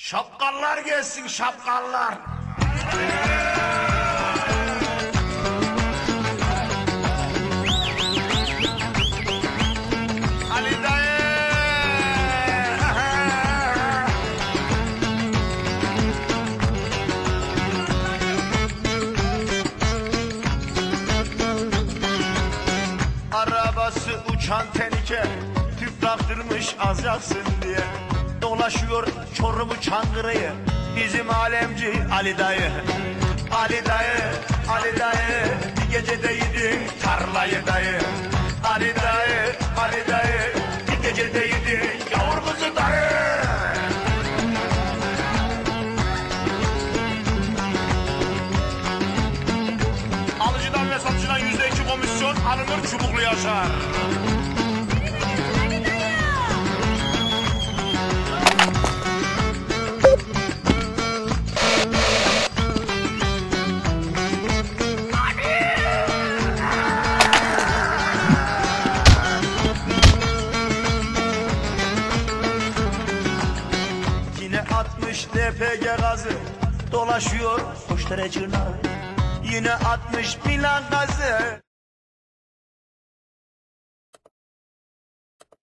Şapkallar gelsin şapkallar. Ali. Arabası uçan tenike Tüp taktırmış az diye Dolaşıyor Çorum'u Çankırı'yı Bizim alemci Ali dayı. Ali dayı, Ali dayı. Bir gecede yedin tarlayı dayı. Ali dayı, Ali dayı. Bir gecede yedin yavur kızı dayı. Alıcıdan ve satıcıdan yüzde iki komisyon alınır çubuklu yaşar. Atmış LPG gazı Dolaşıyor hoş derecine Yine atmış plan gazı